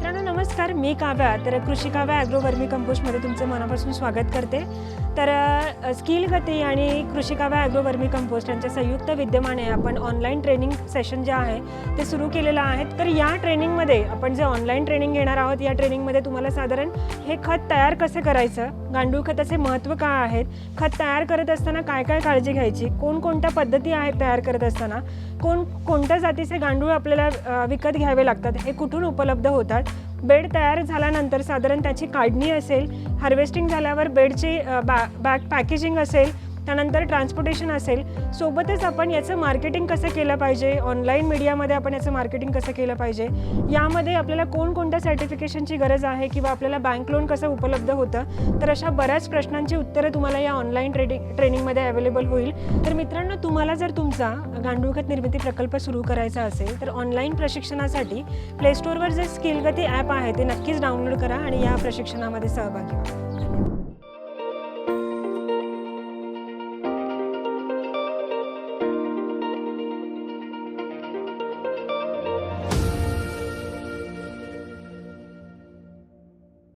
No, no, no. नमस्कार मी काव्या तर कृषी काव्या ॲग्रो वर्मी कंपोस्टमध्ये तुमचं मनापासून स्वागत करते. तर स्किल गती आणि कृषी काव्या ॲग्रो वर्मी कंपोस्ट यांच्या संयुक्त विद्यमाने आपण ऑनलाईन ट्रेनिंग सेशन जे आहे ते सुरू केलेलं आहे तर या ट्रेनिंगमध्ये आपण जे ऑनलाईन ट्रेनिंग घेणार आहोत या ट्रेनिंगमध्ये तुम्हाला साधारण हे खत तयार कसं करायचं गांडूळ खताचे महत्त्व काय आहेत खत तयार करत असताना काय काय काळजी घ्यायची कोणकोणत्या पद्धती आहेत तयार करत असताना कोण कोणत्या जातीचे गांडूळ आपल्याला विकत घ्यावे लागतात हे कुठून उपलब्ध होतात बेड तयार झाल्यानंतर साधारण त्याची काढणी असेल हार्वेस्टिंग झाल्यावर बेडची बॅ बॅग पॅकेजिंग असेल त्यानंतर ट्रान्सपोर्टेशन असेल सोबतच आपण याचं मार्केटिंग कसं केलं पाहिजे? ऑनलाईन मीडियामध्ये आपण याचं मार्केटिंग कसं केलं पाहिजे? यामध्ये आपल्याला कोणकोणत्या सर्टिफिकेशनची गरज आहे किंवा आपल्याला बँक लोन कसं उपलब्ध होतं? तर अशा बऱ्याच प्रश्नांची उत्तरं तुम्हाला या ऑनलाईन ट्रेडिंग ट्रेनिंगमध्ये अवेलेबल होईल. तर मित्रांनो तुम्हाला जर तुमचा गांडूळखत निर्मिती प्रकल्प सुरू करायचा असेल तर ऑनलाईन प्रशिक्षणासाठी प्ले स्टोअरवर जे स्किलगती ॲप आहे ते नक्कीच डाउनलोड करा आणि या प्रशिक्षणामध्ये सहभागी व्हा. धन्यवाद.